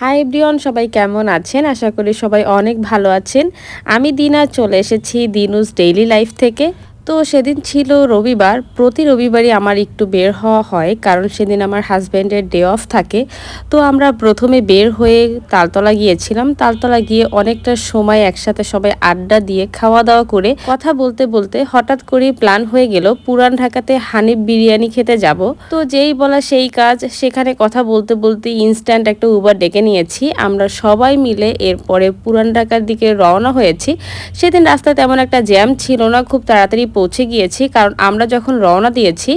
Hi everyone, সবাই কেমন আছেন? আশা করি সবাই অনেক ভালো আছেন। আমি দিনা চলে এসেছি দিনুস ডেইলি লাইফ থেকে। তো সেদিন ছিল রবিবার। প্রতি রবিবারই আমার একটু বের হওয়া হয়, কারণ সেদিন আমার হাজব্যান্ডের ডে অফ থাকে। তো আমরা প্রথমে বের হয়ে তালতলা গিয়েছিলাম। তালতলা গিয়ে অনেকটা সময় একসাথে সবাই আড্ডা দিয়ে খাওয়া দাওয়া করে কথা বলতে বলতে হঠাৎ করে প্ল্যান হয়ে গেল, পুরান ঢাকাতে হানিফ বিরিয়ানি খেতে যাব। তো যেই বলা সেই কাজ, সেখানে কথা বলতে বলতে ইনস্ট্যান্ট একটা উবার ডেকে নিয়েছি। আমরা সবাই মিলে এরপরে পুরান ঢাকার দিকে রওনা হয়েছি। সেদিন রাস্তায় তেমন একটা জ্যাম ছিল না, খুব তাড়াতাড়ি পৌঁছে গিয়েছি, কারণ আমরা যখন রওনা দিয়েছি,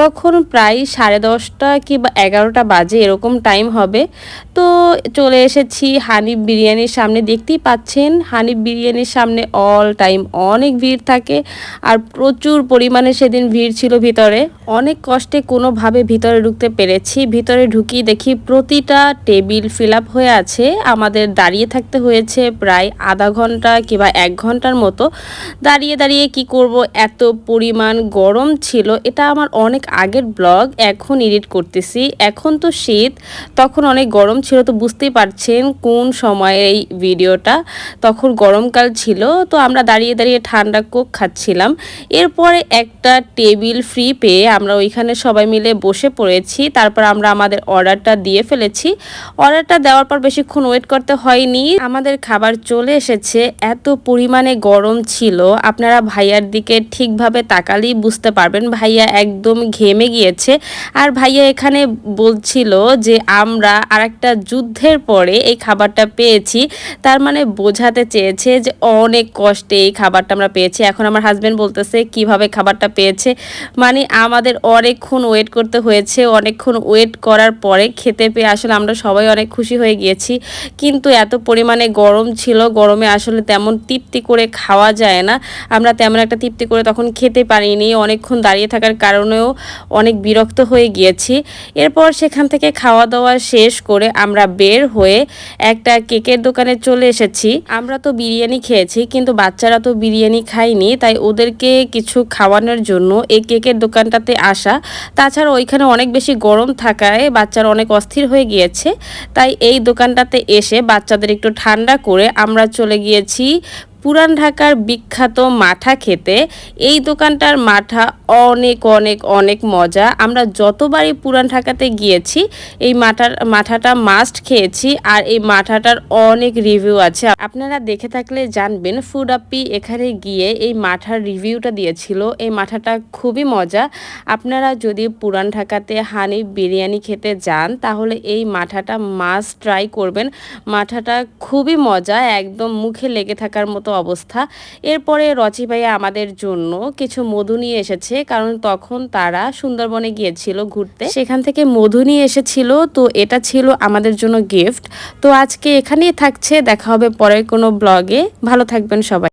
তখন প্রায় সাড়ে দশটা কি এগারোটা বাজে এরকম টাইম হবে। তো চলে এসেছি হানিফ বিরিয়ানির সামনে। দেখতেই পাচ্ছেন, হানিফ বিরিয়ানির সামনে অল টাইম অনেক ভিড় থাকে আর প্রচুর পরিমাণে সেদিন ভিড় ছিল ভিতরে। অনেক কষ্টে কোনোভাবে ভিতরে ঢুকতে পেরেছি। ভিতরে ঢুকি দেখি প্রতিটা টেবিল ফিল আপ হয়ে আছে। আমাদের দাঁড়িয়ে থাকতে হয়েছে প্রায় আধা ঘণ্টা কিংবা এক ঘণ্টার মতো। দাঁড়িয়ে দাঁড়িয়ে কি করব এত পরিমাণ গরম ছিল, এটা আমার অনেক আগের ব্লগ, এখন এডিট করতেছি। এখন তো শীত, তখন অনেক গরম ছিল, তো বুঝতেই পারছেন কোন সময়ে এই ভিডিওটা, তখন গরমকাল ছিল, তো আমরা দাঁড়িয়ে দাঁড়িয়ে ঠান্ডা কোক খাচ্ছিলাম। এরপরে একটা টেবিল ফ্রি পেয়ে আমরা ওইখানে সবাই মিলে বসে পড়েছি, তারপর আমরা আমাদের অর্ডারটা দিয়ে ফেলেছি। অর্ডারটা দেওয়ার পর বেশিক্ষণ ওয়েট করতে হয়নি। আমাদের খাবার চলে এসেছে, এত পরিমাণে গরম ছিল। আপনারা ভাইয়ার দিকে ঠিকভাবে তাকালেই বুঝতে পারবেন ভাইয়া একদম ঘেমে গিয়েছে। আর ভাইয়া এখানে বলছিল যে আমরা আর একটা যুদ্ধের পরে এই খাবারটা পেয়েছি। তার মানে বোঝাতে চেয়েছে যে অনেক কষ্টে এই খাবারটা আমরা পেয়েছি। এখন আমার হাজব্যান্ড বলতেছে, কীভাবে খাবারটা পেয়েছে? মানে আমাদের অনেকক্ষণ ওয়েট করতে হয়েছে। অনেকক্ষণ ওয়েট করার পরে খেতে পেয়ে আসলে আমরা সবাই অনেক খুশি হয়ে গিয়েছি। কিন্তু এত পরিমাণে গরম ছিল, গরমে আসলে তেমন তৃপ্তি করে খাওয়া যায় না। আমরা তেমন একটা তৃপ্তি করে তখন খেতে পারিনি, অনেকক্ষণ দাঁড়িয়ে থাকার কারণেও অনেক বিরক্ত হয়ে গিয়েছি। এরপর সেখান থেকে খাওয়া দাওয়া শেষ করে আমরা বের হয়ে একটা কেকের দোকানে চলে এসেছি। আমরা তো বিরিয়ানি খেয়েছি, কিন্তু বাচ্চারা তো বিরিয়ানি খায়নি, তাই ওদেরকে কিছু খাওয়ানোর জন্য এই কেকের দোকানটাতে আসা। তাছাড়া ওইখানে অনেক বেশি গরম থাকায় বাচ্চারা অনেক অস্থির হয়ে গিয়েছে, তাই এই দোকানটাতে এসে বাচ্চাদের একটু ঠান্ডা করে আমরা চলে গিয়েছি পুরান ঢাকার বিখ্যাত মাঠা খেতে এই দোকানটার মাঠা অনেক অনেক অনেক মজা। আমরা যতবারই পুরান ঢাকাতে গিয়েছি, এই মাঠার, মাঠাটা মাস্ট খেয়েছি আর এই মাঠাটার অনেক রিভিউ আছে। আপনারা দেখে থাকলে জানবেন ফুড আপি এখানে গিয়ে এই মাঠার রিভিউটা দিয়েছিল। এই মাঠাটা খুবই মজা। আপনারা যদি পুরান ঢাকাতে হানি বিরিয়ানি খেতে যান, তাহলে এই মাঠাটা মাস্ট ট্রাই করবেন। মাঠাটা খুবই মজা, একদম মুখে লেগে থাকার মতো অবস্থা। এরপরে রচি ভাইয়া আমাদের জন্য কিছু মধু নিয়ে এসেছে, কারণ তখন তারা সুন্দরবনে গিয়েছিল ঘুরতে। সেখান থেকে মধু নিয়ে এসেছিল, তো এটা ছিল আমাদের জন্য গিফট। তো আজকে এখানেই থাকছে, দেখা হবে পরের কোনো ব্লগে। ভালো থাকবেন সবাই।